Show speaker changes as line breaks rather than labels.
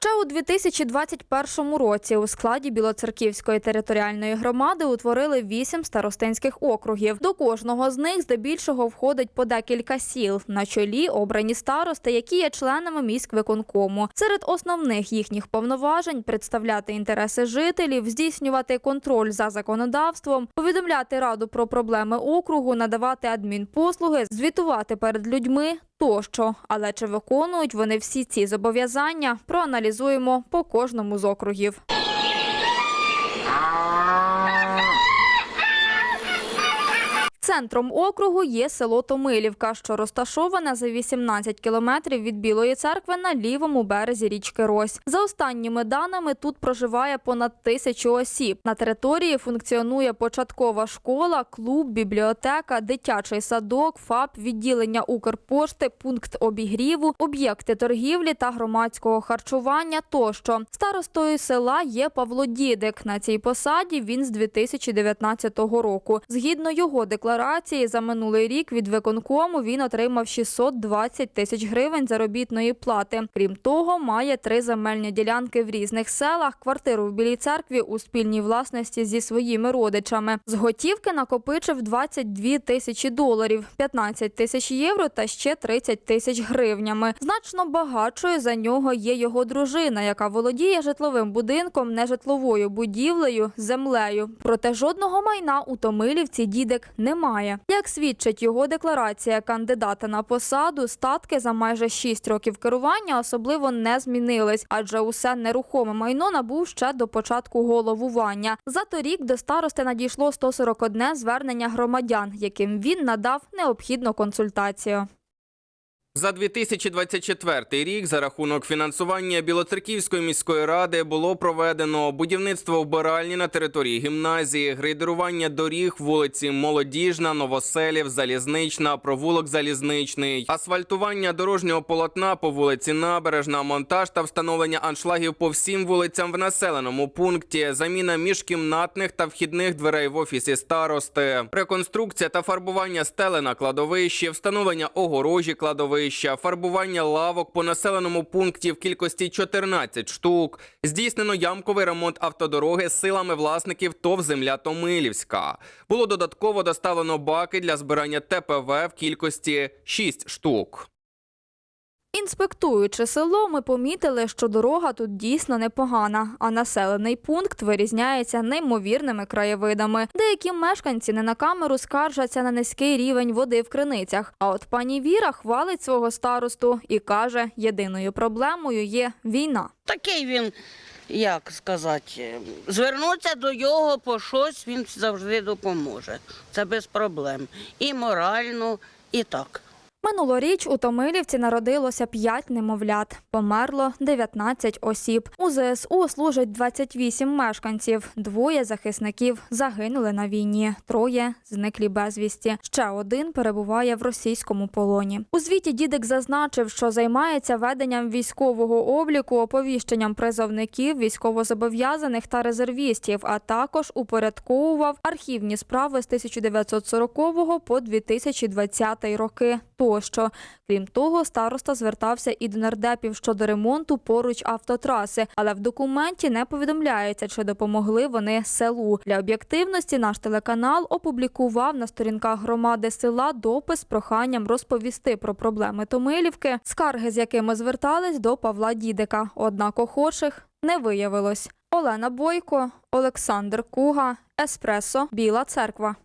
Ще у 2021 році у складі Білоцерківської територіальної громади утворили вісім старостинських округів. До кожного з них здебільшого входить по декілька сіл. На чолі обрані старости, які є членами міськвиконкому. Серед основних їхніх повноважень представляти інтереси жителів, здійснювати контроль за законодавством, повідомляти раду про проблеми округу, надавати адмінпослуги, звітувати перед людьми тощо. Але чи виконують вони всі ці зобов'язання, проаналізуємо по кожному з округів. Центром округу є село Томилівка, що розташоване за 18 кілометрів від Білої церкви на лівому березі річки Рось. За останніми даними тут проживає понад тисячу осіб. На території функціонує початкова школа, клуб, бібліотека, дитячий садок, ФАП, відділення Укрпошти, пункт обігріву, об'єкти торгівлі та громадського харчування тощо. Старостою села є Павло Дідик. На цій посаді він з 2019 року. Згідно його декларації, за минулий рік від виконкому він отримав 620 тисяч гривень заробітної плати. Крім того, має три земельні ділянки в різних селах, квартиру в Білій церкві у спільній власності зі своїми родичами. З готівки накопичив 22 тисячі доларів, 15 тисяч євро та ще 30 тисяч гривнями. Значно багатшою за нього є його дружина, яка володіє житловим будинком, нежитловою будівлею, землею. Проте жодного майна у Томилівці дідик немає. Як свідчить його декларація кандидата на посаду, статки за майже 6 років керування особливо не змінились, адже усе нерухоме майно набув ще до початку головування. За торік до старости надійшло 141 звернення громадян, яким він надав необхідну консультацію.
За 2024 рік за рахунок фінансування Білоцерківської міської ради було проведено будівництво вбиральні на території гімназії, грейдерування доріг вулиці Молодіжна, Новоселів, Залізнична, провулок Залізничний, асфальтування дорожнього полотна по вулиці Набережна, монтаж та встановлення аншлагів по всім вулицям в населеному пункті, заміна міжкімнатних та вхідних дверей в офісі старости, реконструкція та фарбування стели на кладовищі, встановлення огорожі кладовища, фарбування лавок по населеному пункті в кількості 14 штук. Здійснено ямковий ремонт автодороги силами власників ТОВ «Земля Томилівська. Було додатково доставлено баки для збирання ТПВ в кількості 6 штук.
Інспектуючи село, ми помітили, що дорога тут дійсно непогана, а населений пункт вирізняється неймовірними краєвидами. Деякі мешканці не на камеру скаржаться на низький рівень води в криницях. А от пані Віра хвалить свого старосту і каже, єдиною проблемою є війна.
Такий він, як сказати, звернутися до його по щось він завжди допоможе. Це без проблем. І морально, і так.
Минулоріч у Томилівці народилося 5 немовлят, померло 19 осіб. У ЗСУ служать 28 мешканців. Двоє захисників загинули на війні, троє зниклі безвісті. Ще один перебуває в російському полоні. У звіті дідик зазначив, що займається веденням військового обліку, оповіщенням призовників, військовозобов'язаних та резервістів, а також упорядковував архівні справи з 1940 по 2020 роки тощо. Крім того, староста звертався і до нардепів щодо ремонту поруч автотраси, але в документі не повідомляється, чи допомогли вони селу. Для об'єктивності наш телеканал опублікував на сторінках громади села допис з проханням розповісти про проблеми Томилівки, скарги, з якими звертались до Павла Дідика. Однак охочих не виявилось. Олена Бойко, Олександр Куга, Еспресо, Біла Церква.